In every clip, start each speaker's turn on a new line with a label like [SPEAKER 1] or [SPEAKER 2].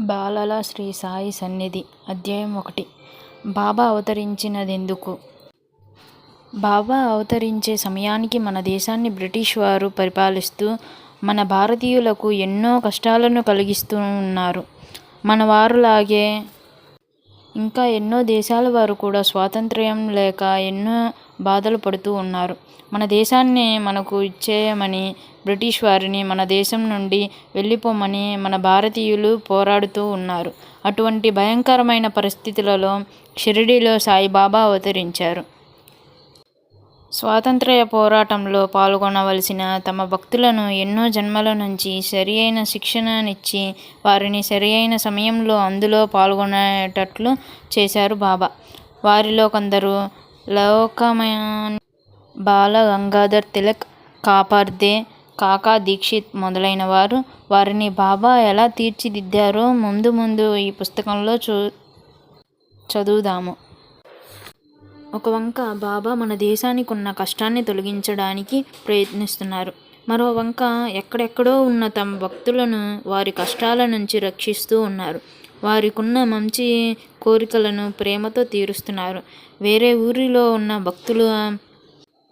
[SPEAKER 1] బాలల శ్రీ సాయి సన్నిధి అధ్యాయం ఒకటి. బాబా అవతరించినదెందుకు? బాబా అవతరించే సమయానికి మన దేశాన్ని బ్రిటిష్ వారు పరిపాలిస్తూ మన భారతీయులకు ఎన్నో కష్టాలను కలిగిస్తూ ఉన్నారు. మన వారులాగే ఇంకా ఎన్నో దేశాల వారు కూడా స్వాతంత్ర్యం లేక ఎన్నో బాధలు పడుతూ ఉన్నారు. మన దేశాన్ని మనకు ఇచ్చేయమని బ్రిటిష్ వారిని మన దేశం నుండి వెళ్ళిపోమని మన భారతీయులు పోరాడుతూ ఉన్నారు. అటువంటి భయంకరమైన పరిస్థితులలో షిరిడీలో సాయిబాబా అవతరించారు. స్వాతంత్ర్య పోరాటంలో పాల్గొనవలసిన తమ భక్తులను ఎన్నో జన్మల నుంచి సరి అయిన శిక్షణనిచ్చి వారిని సరి అయిన సమయంలో అందులో పాల్గొనేటట్లు చేశారు బాబా. వారిలో కొందరు లోకమాన్య బాల గంగాధర్ తిలక్ కాపార్దే కాకా దీక్షిత్ మొదలైన వారు వారిని బాబా ఎలా తీర్చిదిద్దారో ముందు ముందు ఈ పుస్తకంలో చూ చదువుదాము. ఒక వంక బాబా మన దేశానికి ఉన్న కష్టాన్ని తొలగించడానికి ప్రయత్నిస్తున్నారు. మరో వంక ఎక్కడెక్కడో ఉన్న తమ భక్తులను వారి కష్టాల నుంచి రక్షిస్తూ ఉన్నారు. వారికున్న మంచి కోరికలను ప్రేమతో తీరుస్తున్నారు. వేరే ఊరిలో ఉన్న భక్తుల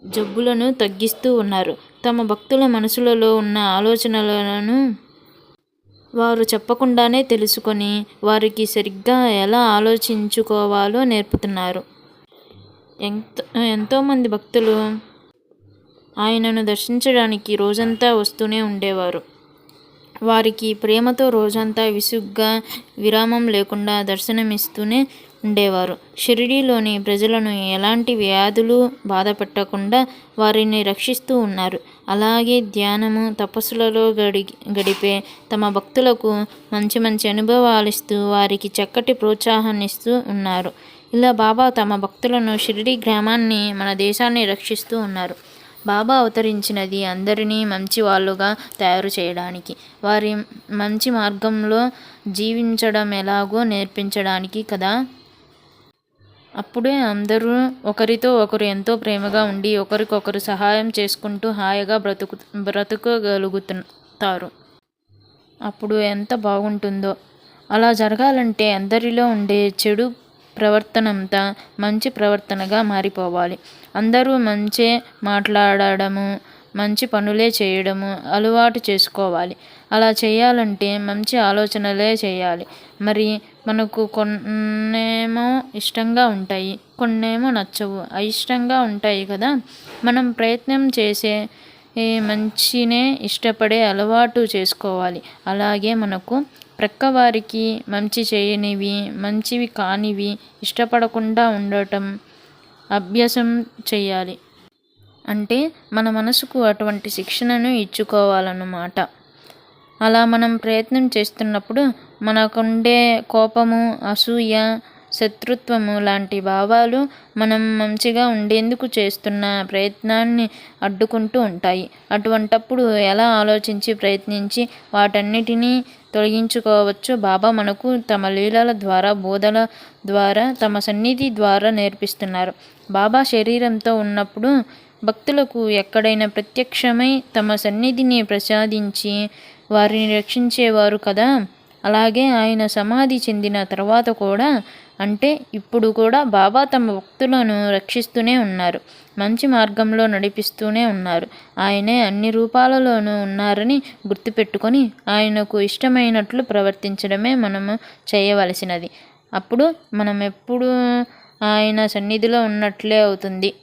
[SPEAKER 1] జబ్బులను తగ్గిస్తూ ఉన్నారు. తమ భక్తుల మనసులలో ఉన్న ఆలోచనలను వారు చెప్పకుండానే తెలుసుకొని వారికి సరిగ్గా ఎలా ఆలోచించుకోవాలో నేర్పుతున్నారు. ఎంతో ఎంతోమంది భక్తులు ఆయనను దర్శించడానికి రోజంతా వస్తూనే ఉండేవారు. వారికి ప్రేమతో రోజంతా విసుగ్గా విరామం లేకుండా దర్శనమిస్తూనే ఉండేవారు. షిరిడీలోని ప్రజలను ఎలాంటి వ్యాధులు బాధపెట్టకుండా వారిని రక్షిస్తూ ఉన్నారు. అలాగే ధ్యానము తపస్సులలో గడి గడిపే తమ భక్తులకు మంచి మంచి అనుభవాలు ఇస్తూ వారికి చక్కటి ప్రోత్సాహాన్నిస్తూ ఉన్నారు. ఇలా బాబా తమ భక్తులను షిరిడి గ్రామాన్ని మన దేశాన్ని రక్షిస్తూ ఉన్నారు. బాబా అవతరించినది అందరినీ మంచి వాళ్ళుగా తయారు చేయడానికి వారి మంచి మార్గంలో జీవించడం ఎలాగో నేర్పించడానికి కదా? అప్పుడే అందరూ ఒకరితో ఒకరు ఎంతో ప్రేమగా ఉండి ఒకరికొకరు సహాయం చేసుకుంటూ హాయిగా బ్రతుకు బ్రతకగలుగుతారు. అప్పుడు ఎంత బాగుంటుందో. అలా జరగాలంటే అందరిలో ఉండే చెడు ప్రవర్తనంతా మంచి ప్రవర్తనగా మారిపోవాలి. అందరూ మంచి మాట్లాడడము మంచి పనులే చేయడము అలవాటు చేసుకోవాలి. అలా చేయాలంటే మంచి ఆలోచనలే చేయాలి. మరి మనకు కొన్నేమో ఇష్టంగా ఉంటాయి కొన్నేమో నచ్చవు. అయిష్టంగా ఉంటాయి కదా? మనం ప్రయత్నం చేసే మంచినే ఇష్టపడే అలవాటు చేసుకోవాలి. అలాగే మనకు ప్రక్కవారికి మంచి చేయనివి మంచివి కానివి ఇష్టపడకుండా ఉండటం అభ్యాసం చేయాలి. అంటే మన మనసుకు అటువంటి శిక్షణను ఇచ్చుకోవాలన్నమాట. అలా మనం ప్రయత్నం చేస్తున్నప్పుడు మనకుండే కోపము అసూయ శత్రుత్వము లాంటి భావాలు మనం మంచిగా ఉండేందుకు చేస్తున్న ప్రయత్నాన్ని అడ్డుకుంటూ ఉంటాయి. అటువంటప్పుడు ఎలా ఆలోచించి ప్రయత్నించి వాటన్నిటినీ తొలగించుకోవచ్చు? బాబా మనకు తమ లీలల ద్వారా బోధల ద్వారా తమ సన్నిధి ద్వారా నేర్పిస్తున్నారు. బాబా శరీరంతో ఉన్నప్పుడు భక్తులకు ఎక్కడైనా ప్రత్యక్షమై తమ సన్నిధిని ప్రసాదించి వారిని రక్షించేవారు కదా? అలాగే ఆయన సమాధి చెందిన తర్వాత కూడా అంటే ఇప్పుడు కూడా బాబా తమ భక్తులను రక్షిస్తూనే ఉన్నారు. మంచి మార్గంలో నడిపిస్తూనే ఉన్నారు. ఆయనే అన్ని రూపాలలోనూ ఉన్నారని గుర్తుపెట్టుకొని ఆయనకు ఇష్టమైనట్లు ప్రవర్తించడమే మనము చేయవలసినది. అప్పుడు మనం ఎప్పుడు ఆయన సన్నిధిలో ఉన్నట్లే అవుతుంది.